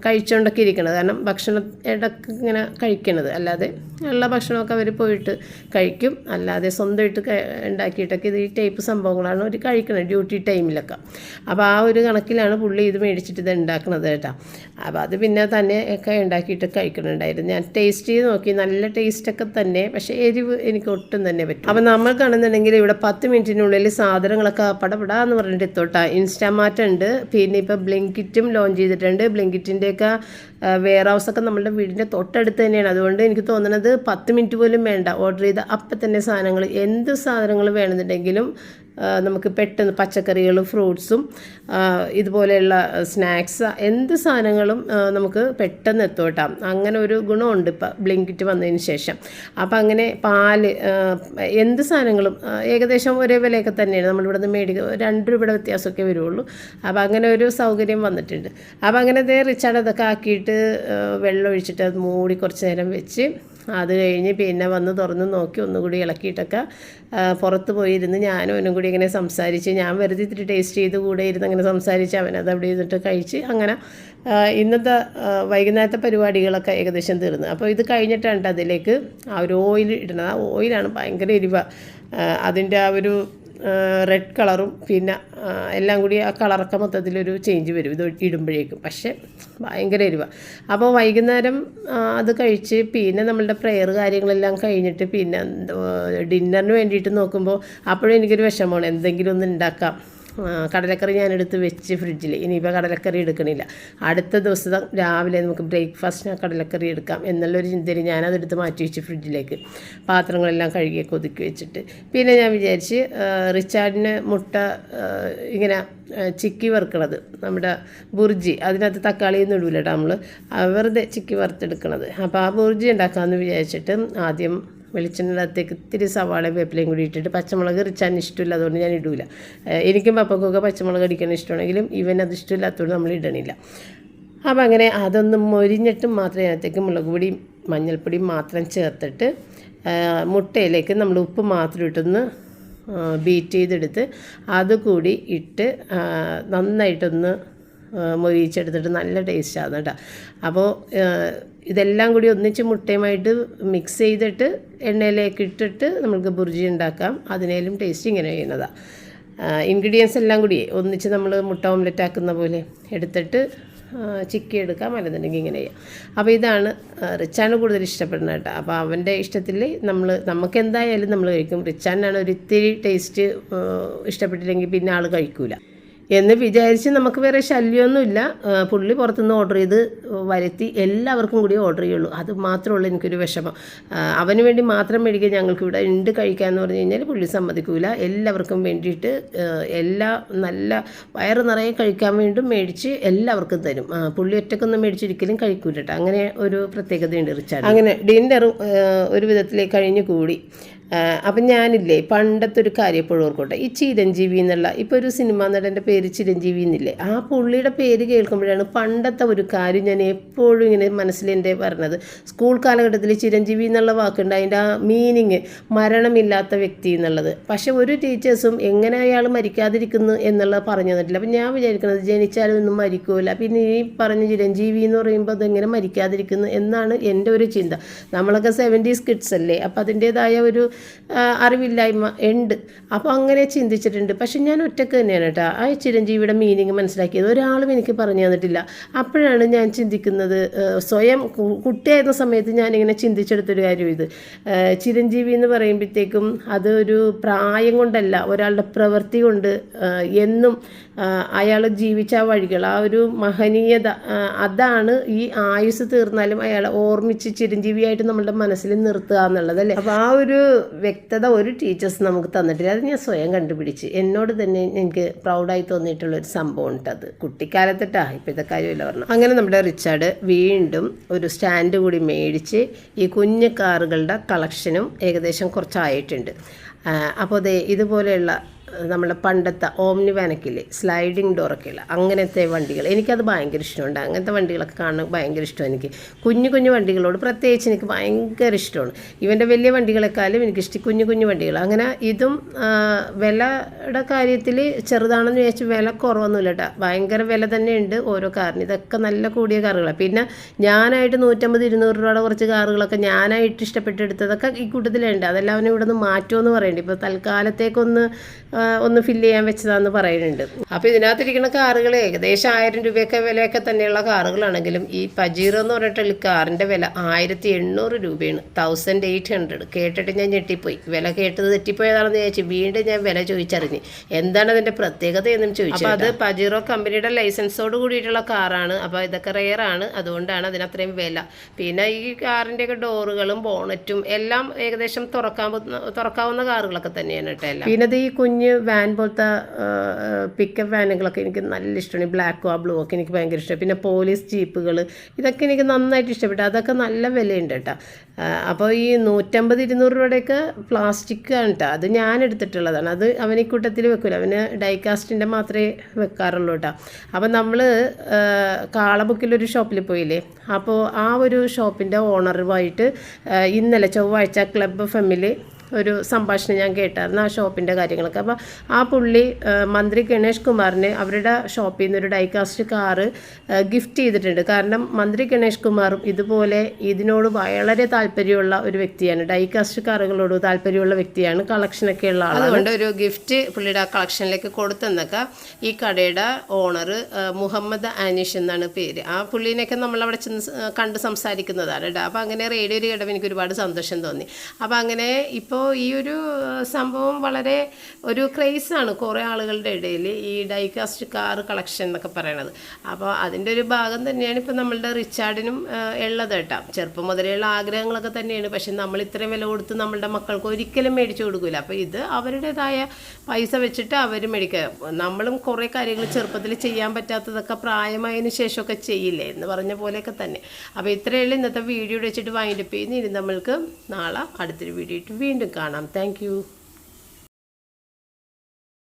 കഴിച്ചുകൊണ്ടൊക്കെ ഇരിക്കുന്നത് കാരണം ഭക്ഷണ ഇടയ്ക്ക് ഇങ്ങനെ കഴിക്കണത്. അല്ലാതെ ഉള്ള ഭക്ഷണമൊക്കെ അവർ പോയിട്ട് കഴിക്കും. അല്ലാതെ സ്വന്തമായിട്ട് ഉണ്ടാക്കിയിട്ടൊക്കെ ഇത് ഈ ടൈപ്പ് സംഭവങ്ങളാണ് അവർ കഴിക്കുന്നത് ഡ്യൂട്ടി ടൈമിലൊക്കെ അപ്പോൾ ആ ഒരു കണക്കിലാണ് പുള്ളി ഇത് മേടിച്ചിട്ട് ഇത് ഉണ്ടാക്കുന്നത് കേട്ടോ. അപ്പോൾ അത് പിന്നെ തന്നെ ഒക്കെ ഉണ്ടാക്കിയിട്ട് കഴിക്കണുണ്ടായിരുന്നു. ഞാൻ ടേസ്റ്റ് ചെയ്ത് നോക്കി നല്ല ടേസ്റ്റൊക്കെ തന്നെ പക്ഷേ എരിവ് എനിക്ക് ഒട്ടും തന്നെ പറ്റും അപ്പോൾ നമ്മൾ കാണുന്നുണ്ടെങ്കിൽ ഇവിടെ പത്ത് മിനിറ്റിനുള്ളിൽ സാധനങ്ങളൊക്കെ പടപടാന്ന് പറഞ്ഞിട്ട് എത്തോട്ടാ. ഇൻസ്റ്റാമാറ്റ് ഉണ്ട്. പിന്നെ ഇപ്പോൾ ബ്ലിങ്കിറ്റും ലോഞ്ച് ചെയ്തിട്ടുണ്ട്. ബ്ലിങ്കിറ്റിന്റെയൊക്കെ വെയർ ഹൗസൊക്കെ നമ്മളുടെ വീടിന്റെ തൊട്ടടുത്ത് തന്നെയാണ്. അതുകൊണ്ട് എനിക്ക് തോന്നുന്നത് പത്ത് മിനിറ്റ് പോലും വേണ്ട. ഓർഡർ ചെയ്ത അപ്പം തന്നെ സാധനങ്ങൾ എന്ത് സാധനങ്ങൾ വേണമെന്നുണ്ടെങ്കിലും നമുക്ക് പെട്ടെന്ന് പച്ചക്കറികളും ഫ്രൂട്ട്സും ഇതുപോലെയുള്ള സ്നാക്സ് എന്ത് സാധനങ്ങളും നമുക്ക് പെട്ടെന്ന് എത്തോട്ടാം അങ്ങനെ ഒരു ഗുണമുണ്ട് ഇപ്പം ബ്ലിങ്കിറ്റ് വന്നതിന് ശേഷം. അപ്പം അങ്ങനെ പാൽ എന്ത് സാധനങ്ങളും ഏകദേശം ഒരേ വിലയൊക്കെ തന്നെയാണ്. നമ്മളിവിടെ നിന്ന് മേടിക്കുക രണ്ട് രൂപയുടെ വ്യത്യാസമൊക്കെ വരുള്ളൂ. അപ്പോൾ അങ്ങനെ ഒരു സൗകര്യം വന്നിട്ടുണ്ട്. അപ്പോൾ അങ്ങനെ ദേ റിച്ചാർഡ് അതൊക്കെ ആക്കിയിട്ട് വെള്ളം ഒഴിച്ചിട്ട് അത് മൂടി കുറച്ച് നേരം വെച്ച് അത് കഴിഞ്ഞ് പിന്നെ വന്ന് തുറന്ന് നോക്കി ഒന്നുകൂടി ഇളക്കിയിട്ടൊക്കെ പുറത്ത് പോയിരുന്ന് ഞാനും അവനും കൂടി ഇങ്ങനെ സംസാരിച്ച് ഞാൻ വെറുതെ ഇത്തിരി ടേസ്റ്റ് ചെയ്ത് കൂടെ ഇരുന്ന് അങ്ങനെ സംസാരിച്ച് അവനത് അവിടെ ഇരുന്നിട്ട് കഴിച്ച് അങ്ങനെ ഇന്നത്തെ വൈകുന്നേരത്തെ പരിപാടികളൊക്കെ ഏകദേശം തീർന്നു. അപ്പോൾ ഇത് കഴിഞ്ഞിട്ടാണ് അതിലേക്ക് ആ ഒരു ഓയിൽ ഇടുന്നത്. ആ ഓയിലാണ് ഭയങ്കര എരിവ. അതിന്റെ ആ ഒരു റെഡ് കളറും പിന്നെ എല്ലാം കൂടി ആ കളറൊക്കെ മൊത്തത്തിലൊരു ചേഞ്ച് വരും. ഇത് ഇടുമ്പോഴേക്കും. പക്ഷേ ഭയങ്കര എരിവ. അപ്പോൾ വൈകുന്നേരം അത് കഴിച്ച് പിന്നെ നമ്മളുടെ പ്രെയർ കാര്യങ്ങളെല്ലാം കഴിഞ്ഞിട്ട് പിന്നെ ഡിന്നറിന് വേണ്ടിയിട്ട് നോക്കുമ്പോൾ അപ്പോഴും എനിക്കൊരു വിഷമമാണ്. എന്തെങ്കിലും ഒന്ന് ഉണ്ടാക്കാം ആ, ഞാൻ എടുത്ത് വെച്ച് ഫ്രിഡ്ജിൽ ഇനിയിപ്പോൾ കടലക്കറി എടുക്കണില്ല. അടുത്ത ദിവസം രാവിലെ നമുക്ക് ബ്രേക്ക്ഫാസ്റ്റിന് കടലക്കറി എടുക്കാം എന്നുള്ളൊരു ചിന്തയിൽ ഞാനതെടുത്ത് മാറ്റി വെച്ച് ഫ്രിഡ്ജിലേക്ക് പാത്രങ്ങളെല്ലാം കഴുകി കൊതുക്കി വെച്ചിട്ട്. പിന്നെ ഞാൻ വിചാരിച്ച് റിച്ചാർഡിന് മുട്ട ഇങ്ങനെ ചിക്കി വറുക്കണത്. നമ്മുടെ ബുർജി അതിനകത്ത് തക്കാളിയൊന്നും ഇടൂല കേട്ടോ നമ്മൾ വെറുതെ ചിക്കി വറുത്തെടുക്കണത്. അപ്പോൾ ആ ബുർജി ഉണ്ടാക്കാമെന്ന് വിചാരിച്ചിട്ട് ആദ്യം വെളിച്ചെണ്ണത്തേക്ക് ഇത്തിരി സവാള വേപ്പിലയും കൂടി ഇട്ടിട്ട് പച്ചമുളക് റിച്ചാൻ ഇഷ്ടമില്ല അതുകൊണ്ട് ഞാൻ ഇടൂല. ഏഹ് എനിക്കും പപ്പക്കൊക്കെ പച്ചമുളക് അടിക്കാൻ ഇഷ്ടമാണെങ്കിലും ഇവൻ അത് ഇഷ്ടമില്ലാത്തതുകൊണ്ട് നമ്മൾ ഇടണില്ല. അപ്പം അങ്ങനെ അതൊന്ന് മൊരിഞ്ഞിട്ട് മാത്രമേ അതിനകത്തേക്ക് മുളക് പൊടിയും മഞ്ഞൾപ്പൊടിയും മാത്രം ചേർത്തിട്ട് മുട്ടയിലേക്ക് നമ്മൾ ഉപ്പ് മാത്രം ഇട്ടൊന്ന് ബീറ്റ് ചെയ്തെടുത്ത് അതുകൂടി ഇട്ട് നന്നായിട്ടൊന്ന് മൊരിയിച്ചെടുത്തിട്ട് നല്ല ടേസ്റ്റാണ് കേട്ടോ. അപ്പോൾ ഇതെല്ലാം കൂടി ഒന്നിച്ച് മുട്ടയുമായിട്ട് മിക്സ് ചെയ്തിട്ട് എണ്ണയിലേക്ക് ഇട്ടിട്ട് നമുക്ക് ബുർജി ഉണ്ടാക്കാം. അതിനേലും ടേസ്റ്റ് ഇങ്ങനെ ചെയ്യുന്നതാണ് ഇൻഗ്രീഡിയൻസ് എല്ലാം കൂടി ഒന്നിച്ച് നമ്മൾ മുട്ട ഓംലെറ്റ് ആക്കുന്ന പോലെ എടുത്തിട്ട് ചിക്കി എടുക്കാം. അല്ലെന്നുണ്ടെങ്കിൽ ഇങ്ങനെ ചെയ്യാം. അപ്പോൾ ഇതാണ് റിച്ചാണ് കൂടുതൽ ഇഷ്ടപ്പെടുന്ന കേട്ടോ. അപ്പോൾ അവന്റെ ഇഷ്ടത്തിൽ നമ്മൾ നമുക്ക് എന്തായാലും നമ്മൾ കഴിക്കും. റിച്ചാനാണ് ഒരു ഇത്തിരി ടേസ്റ്റ് ഇഷ്ടപ്പെട്ടില്ലെങ്കിൽ പിന്നെ ആൾ കഴിക്കൂല. എന്ന് വിചാരിച്ച് നമുക്ക് വേറെ ശല്യമൊന്നുമില്ല പുള്ളി പുറത്തുനിന്ന് ഓർഡർ ചെയ്ത് വരുത്തി എല്ലാവർക്കും കൂടി ഓർഡർ ചെയ്യുള്ളൂ. അത് മാത്രമുള്ളൂ എനിക്കൊരു വിഷമം. അവന് വേണ്ടി മാത്രം മേടിക്കുക ഞങ്ങൾക്ക് ഇവിടെ ഉണ്ട് കഴിക്കാമെന്ന് പറഞ്ഞു കഴിഞ്ഞാൽ പുള്ളി സമ്മതിക്കൂല. എല്ലാവർക്കും വേണ്ടിയിട്ട് എല്ലാ നല്ല വയറ് നിറയെ കഴിക്കാൻ വേണ്ടി മേടിച്ച് എല്ലാവർക്കും തരും. പുള്ളി ഒറ്റക്കൊന്നും മേടിച്ചൊരിക്കലും കഴിക്കൂല അങ്ങനെ ഒരു പ്രത്യേകതയുണ്ട് റിച്ചാർഡ് അങ്ങനെ ഡിന്നറും ഒരു വിധത്തിലേക്ക് കഴിഞ്ഞു കൂടി. അപ്പം ഞാനില്ലേ പണ്ടത്തെ ഒരു കാര്യം എപ്പോഴും ഓർക്കോട്ടെ. ഈ ചിരഞ്ജീവി എന്നുള്ള ഇപ്പോൾ ഒരു സിനിമാ നടന്റെ പേര് ചിരഞ്ജീവി എന്നില്ലേ ആ പുള്ളിയുടെ പേര് കേൾക്കുമ്പോഴാണ് പണ്ടത്തെ ഒരു കാര്യം ഞാൻ എപ്പോഴും ഇങ്ങനെ മനസ്സിൽ എന്റെ പറഞ്ഞത്. സ്കൂൾ കാലഘട്ടത്തിൽ ചിരഞ്ജീവി എന്നുള്ള വാക്കുണ്ട് അതിന്റെ ആ മീനിങ് മരണമില്ലാത്ത വ്യക്തി എന്നുള്ളത്. പക്ഷെ ഒരു ടീച്ചേഴ്സും എങ്ങനെ അയാൾ മരിക്കാതിരിക്കുന്നു എന്നുള്ളത് പറഞ്ഞു തന്നിട്ടില്ല. അപ്പം ഞാൻ വിചാരിക്കുന്നത് ജനിച്ചാലും ഒന്നും മരിക്കൂല. പിന്നെ ഈ പറഞ്ഞ ചിരഞ്ജീവി എന്ന് പറയുമ്പോൾ അതെങ്ങനെ മരിക്കാതിരിക്കുന്നു എന്നാണ് എന്റെ ഒരു ചിന്ത. നമ്മളൊക്കെ സെവന്റീസ് കിഡ്സ് അല്ലേ അപ്പോൾ അതിന്റേതായ ഒരു അറിവില്ലായ്മ ഉണ്ട്. അപ്പോൾ അങ്ങനെ ചിന്തിച്ചിട്ടുണ്ട്. പക്ഷെ ഞാൻ ഒറ്റയ്ക്ക് തന്നെയാണ് കേട്ടോ. ആ ചിരഞ്ജീവിയുടെ മീനിങ് മനസ്സിലാക്കിയത്. ഒരാളും എനിക്ക് പറഞ്ഞു തന്നിട്ടില്ല. അപ്പോഴാണ് ഞാൻ ചിന്തിക്കുന്നത് സ്വയം കുട്ടിയായിരുന്ന സമയത്ത് ഞാനിങ്ങനെ ചിന്തിച്ചെടുത്തൊരു കാര്യം ഇത്. ചിരഞ്ജീവി എന്ന് പറയുമ്പോഴത്തേക്കും അതൊരു പ്രായം കൊണ്ടല്ല ഒരാളുടെ പ്രവൃത്തി കൊണ്ട് എന്നും അയാൾ ജീവിച്ച ആ വഴികൾ ആ ഒരു മഹനീയത അതാണ് ഈ ആയുസ് തീർന്നാലും അയാളെ ഓർമ്മിച്ച് ചിരഞ്ജീവിയായിട്ട് നമ്മളുടെ മനസ്സിൽ നിർത്തുക എന്നുള്ളതല്ലേ അപ്പോൾ ആ ഒരു വ്യക്തത ഒരു ടീച്ചേഴ്സ് നമുക്ക് തന്നിട്ടില്ല. അത് ഞാൻ സ്വയം കണ്ടുപിടിച്ച്. എന്നോട് തന്നെ എനിക്ക് പ്രൗഡായി തോന്നിയിട്ടുള്ള ഒരു സംഭവം ഉണ്ട് അത്. കുട്ടിക്കാലത്തിട്ടാ ഇപ്പോഴത്തെ കാര്യമില്ല പറഞ്ഞു അങ്ങനെ നമ്മുടെ റിച്ചാർഡ് വീണ്ടും ഒരു സ്റ്റാൻഡ് കൂടി മേടിച്ച് ഈ കുഞ്ഞു കാറുകളുടെ കളക്ഷനും ഏകദേശം കുറച്ചായിട്ടുണ്ട്. അപ്പോൾ ദേ ഇതുപോലെയുള്ള നമ്മളെ പണ്ടത്തെ ഓംനി വാനക്കില്ലേ സ്ലൈഡിങ് ഡോറൊക്കെ ഉള്ള അങ്ങനത്തെ വണ്ടികൾ. എനിക്കത് ഭയങ്കര ഇഷ്ടമുണ്ട്. അങ്ങനത്തെ വണ്ടികളൊക്കെ കാണാൻ ഭയങ്കര ഇഷ്ടമാണ് എനിക്ക്. കുഞ്ഞു കുഞ്ഞു വണ്ടികളോട് പ്രത്യേകിച്ച് എനിക്ക് ഭയങ്കര ഇഷ്ടമാണ്. ഇവന്റെ വലിയ വണ്ടികളെക്കാളും എനിക്കിഷ്ടം കുഞ്ഞു കുഞ്ഞു വണ്ടികൾ. അങ്ങനെ ഇതും വിലയുടെ കാര്യത്തിൽ ചെറുതാണെന്ന് വിചാരിച്ച് വില കുറവൊന്നുമില്ല കേട്ടോ. ഭയങ്കര വില തന്നെയുണ്ട് ഓരോ കാറിന്. ഇതൊക്കെ നല്ല കൂടിയ കാറുകളാണ് പിന്നെ ഞാനായിട്ട് നൂറ്റമ്പത് ഇരുന്നൂറ് രൂപയുടെ കുറച്ച് കാറുകളൊക്കെ ഞാനായിട്ട് ഇഷ്ടപ്പെട്ടെടുത്തതൊക്കെ ഈ കൂട്ടത്തിലുണ്ട്. അതെല്ലാം അവനെ ഇവിടെ നിന്ന് മാറ്റുമെന്ന് പറയുന്നുണ്ട് ഇപ്പോൾ തൽക്കാലത്തേക്കൊന്ന് ഒന്ന് ഫില്ല് ചെയ്യാൻ വെച്ചതാന്ന് പറയുന്നുണ്ട്. അപ്പോൾ ഇതിനകത്തിരിക്കുന്ന കാറുകൾ ഏകദേശം ആയിരം രൂപയൊക്കെ വിലയൊക്കെ തന്നെയുള്ള കാറുകളാണെങ്കിലും ഈ പജീറോ എന്ന് പറഞ്ഞിട്ടുള്ള ഈ കാറിന്റെ വില ആയിരത്തി എണ്ണൂറ് രൂപയാണ്. തൗസൻഡ് എയ്റ്റ് ഹൺഡ്രഡ് കേട്ടിട്ട് ഞാൻ ഞെട്ടിപ്പോയി. വില കേട്ടത് തെറ്റിപ്പോയതാണെന്ന് വിചാരിച്ചു വീണ്ടും ഞാൻ വില ചോദിച്ചറിഞ്ഞ്. എന്താണ് അതിന്റെ പ്രത്യേകത എന്നും ചോദിച്ചു അത് പജീറോ കമ്പനിയുടെ ലൈസൻസോട് കൂടിയിട്ടുള്ള കാറാണ്. അപ്പോൾ ഇതൊക്കെ റെയർ ആണ്. അതുകൊണ്ടാണ് അതിനത്രയും വില. പിന്നെ ഈ കാറിന്റെ കാറിന്റെയൊക്കെ ഡോറുകളും ബോണറ്റും എല്ലാം ഏകദേശം തുറക്കാൻ തുറക്കാവുന്ന കാറുകളൊക്കെ തന്നെയാണ് കേട്ടോ എല്ലാം. പിന്നെ ഈ കുഞ്ഞ് വാൻ പോലത്തെ പിക്കപ്പ് വാനുകളൊക്കെ എനിക്ക് നല്ല ഇഷ്ടമാണ്. ബ്ലാക്കും ആ ബ്ലൂ ഒക്കെ എനിക്ക് ഭയങ്കര ഇഷ്ടമാണ്. പിന്നെ പോലീസ് ജീപ്പുകൾ ഇതൊക്കെ എനിക്ക് നന്നായിട്ട് ഇഷ്ടപ്പെട്ടു. അതൊക്കെ നല്ല വിലയുണ്ട് കേട്ടോ. അപ്പോൾ ഈ നൂറ്റമ്പത് ഇരുന്നൂറ് രൂപയുടെയൊക്കെ പ്ലാസ്റ്റിക് ആണ് കേട്ടോ. അത് ഞാൻ എടുത്തിട്ടുള്ളതാണ്. അത് അവൻ ഈ കൂട്ടത്തിൽ വെക്കില്ല അവന് ഡൈകാസ്റ്റിന്റെ മാത്രമേ വെക്കാറുള്ളൂ കേട്ടോ. അപ്പോൾ നമ്മൾ കാളബുക്കിലൊരു ഷോപ്പിൽ പോയില്ലേ? അപ്പോൾ ആ ഒരു ഷോപ്പിന്റെ ഓണറുമായിട്ട് ഇന്നലെ ചൊവ്വാഴ്ച ക്ലബ്ബ് ഫെമ്മിൽ ഒരു സംഭാഷണം ഞാൻ കേട്ടായിരുന്നു ആ ഷോപ്പിന്റെ കാര്യങ്ങളൊക്കെ. അപ്പോൾ ആ പുള്ളി മന്ത്രി ഗണേഷ് കുമാറിന് അവരുടെ ഷോപ്പിൽ നിന്ന് ഒരു ഡൈകാസ്റ്റ് കാറ് ഗിഫ്റ്റ് ചെയ്തിട്ടുണ്ട്. കാരണം മന്ത്രി ഗണേഷ് കുമാറും ഇതുപോലെ ഇതിനോട് വളരെ താല്പര്യമുള്ള ഒരു വ്യക്തിയാണ്. ഡൈകാസ്റ്റ് കാറുകളോട് താല്പര്യമുള്ള വ്യക്തിയാണ്. കളക്ഷനൊക്കെ ഉള്ള ആളാണ്. അതുകൊണ്ട് ഒരു ഗിഫ്റ്റ് പുള്ളിയുടെ ആ കളക്ഷനിലേക്ക് കൊടുത്തെന്നൊക്കെ ഈ കടയുടെ ഓണർ മുഹമ്മദ് അനീഷ് എന്നാണ് പേര്. ആ പുള്ളീനെയൊക്കെ നമ്മളവിടെ ചെന്ന് കണ്ട് സംസാരിക്കുന്നതാണ് കേട്ടോ. അപ്പോൾ അങ്ങനെ റേഡിയോയിൽ കേട്ടപ്പോൾ എനിക്ക് ഒരുപാട് സന്തോഷം തോന്നി. അപ്പോൾ അങ്ങനെ ഇപ്പോൾ ഈ ഒരു സംഭവം വളരെ ഒരു ക്രേസാണ് കുറേ ആളുകളുടെ ഇടയിൽ ഈ ഡൈകാസ്റ്റ് കാർ കളക്ഷൻ എന്നൊക്കെ പറയണത്. അപ്പോൾ അതിന്റെ ഒരു ഭാഗം തന്നെയാണ് ഇപ്പോൾ നമ്മളുടെ റിച്ചാർഡിനും ഉള്ളത് കേട്ടോ. ചെറുപ്പം മുതലെയുള്ള ആഗ്രഹങ്ങളൊക്കെ തന്നെയാണ്. പക്ഷെ നമ്മൾ ഇത്രയും വില കൊടുത്ത് നമ്മളുടെ മക്കൾക്ക് ഒരിക്കലും മേടിച്ചു കൊടുക്കില്ല അപ്പോൾ ഇത് അവരുടേതായ പൈസ വെച്ചിട്ട് അവർ മേടിക്കുക. നമ്മളും കുറേ കാര്യങ്ങൾ ചെറുപ്പത്തിൽ ചെയ്യാൻ പറ്റാത്തതൊക്കെ പ്രായമായതിനു ശേഷമൊക്കെ ചെയ്യില്ലേ എന്ന് പറഞ്ഞ പോലെയൊക്കെ തന്നെ. അപ്പോൾ ഇത്രയുള്ള ഇന്നത്തെ വീഡിയോ വെച്ചിട്ട് വൈൻഡപ്പ് ചെയ്യുന്ന. ഇനി നമ്മൾക്ക് നാളെ അടുത്തൊരു വീഡിയോ ഇട്ട് വീണ്ടും കാണാം താങ്ക്